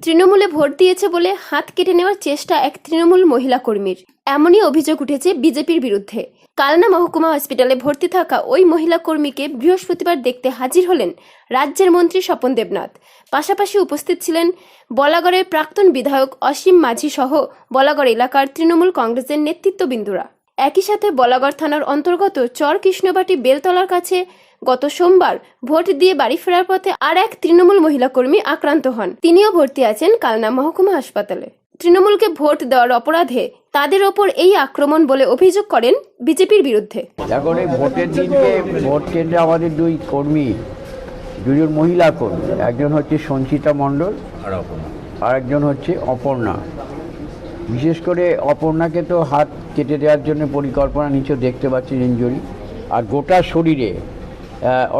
তৃণমূলে ভোট দিয়েছে বলে হাত কেটে নেওয়ার চেষ্টা এক তৃণমূল মহিলা কর্মীর। এমনই অভিযোগ উঠেছে বিজেপির বিরুদ্ধে। কালনা মহকুমা হসপিটালে ভর্তি থাকা ওই মহিলা কর্মীকে বৃহস্পতিবার দেখতে হাজির হলেন রাজ্যের মন্ত্রী স্বপন দেবনাথ। পাশাপাশি উপস্থিত ছিলেন বলাগড়ের প্রাক্তন বিধায়ক অসীম মাঝি সহ বলাগড় এলাকার তৃণমূল কংগ্রেসের নেতৃত্ববিন্দুরা। একই সাথে বলাগড় থানার অন্তর্গত চর কৃষ্ণবাটি বেলতলার কাছে গত সোমবার ভোট দিয়ে বাড়ি ফেরার পথে আর এক তৃণমূল মহিলা কর্মী আক্রান্ত হন। তিনিও ভর্তি আছেন কালনা মহকুমা হাসপাতালে। তৃণমূলকে ভোট দেওয়ার অপরাধে তাদের ওপর এই আক্রমণ বলে অভিযোগ করেন বিজেপির বিরুদ্ধে। এখন এই ভোটের দিনকে ভোট কেন্দ্রে আমাদের দুই কর্মী, দুজন মহিলা কর্মী, একজন হচ্ছে সঞ্চিতা মণ্ডল আর একজন হচ্ছে অপর্ণা। বিশেষ করে অপর্ণাকে তো হাত কেটে দেওয়ার জন্য পরিকল্পনা নিচে দেখতে পাচ্ছি ইঞ্জুরি। আর গোটা শরীরে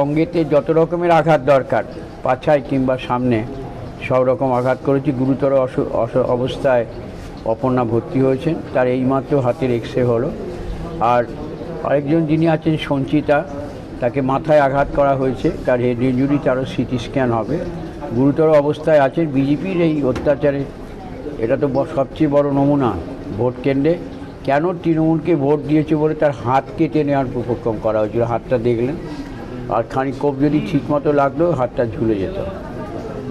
অঙ্গেতে যত রকমের আঘাত দরকার, পাছায় কিংবা সামনে, সব রকম আঘাত করেছি, গুরুতর অবস্থায় অপর্ণা ভর্তি হয়েছেন, তার এইমাত্র হাতের এক্স রে হলো। আর আরেকজন যিনি আছেন, সঞ্চিতা, তাকে মাথায় আঘাত করা হয়েছে, তার হেড ইঞ্জুরি তারও সিটি স্ক্যান হবে। গুরুতর অবস্থায় আছেন, বিজেপির এই অত্যাচারে, এটা তো সবচেয়ে বড় নমুনা, ভোট কেন্দ্রে। কেন তৃণমূলকে ভোট দিয়েছে বলে তার হাত কেটে নেওয়ার উপক্রম করা হয়েছিল? হাতটা দেখলেন। আর খানিক কোপ যদি ঠিকমতো লাগল, হাতটা ঝুলে যেত।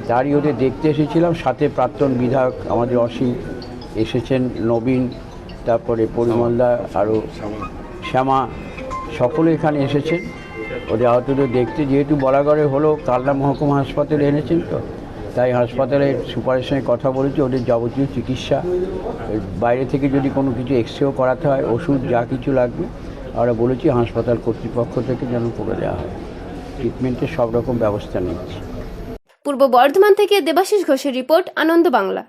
তারই ওদের দেখতে এসেছিলাম, সাথে প্রাক্তন বিধায়ক আমাদের অসীম এসেছেন, নবীন, তারপরে পরিমলদা আরও শ্যামা, সকলে এখানে এসেছেন। ওদের আহতদের দেখতে যেহেতু বলাগড়ে হলো, কালনা মহকুমা হাসপাতালে এনেছেন তো, তাই হাসপাতালের সুপারের সঙ্গে কথা বলেছি, ওদের যাবতীয় চিকিৎসা। বাইরে থেকে যদি কোনো কিছু এক্সরেও করাতে হয়, ওষুধ যা কিছু লাগবে। আমরা বলেছি হাসপাতাল কর্তৃপক্ষ থেকে যেন করে দেওয়া হয়। ট্রিটমেন্টের সব রকম ব্যবস্থা নিচ্ছে। পূর্ব বর্ধমান থেকে দেবাশিস ঘোষের রিপোর্ট, আনন্দ বাংলা।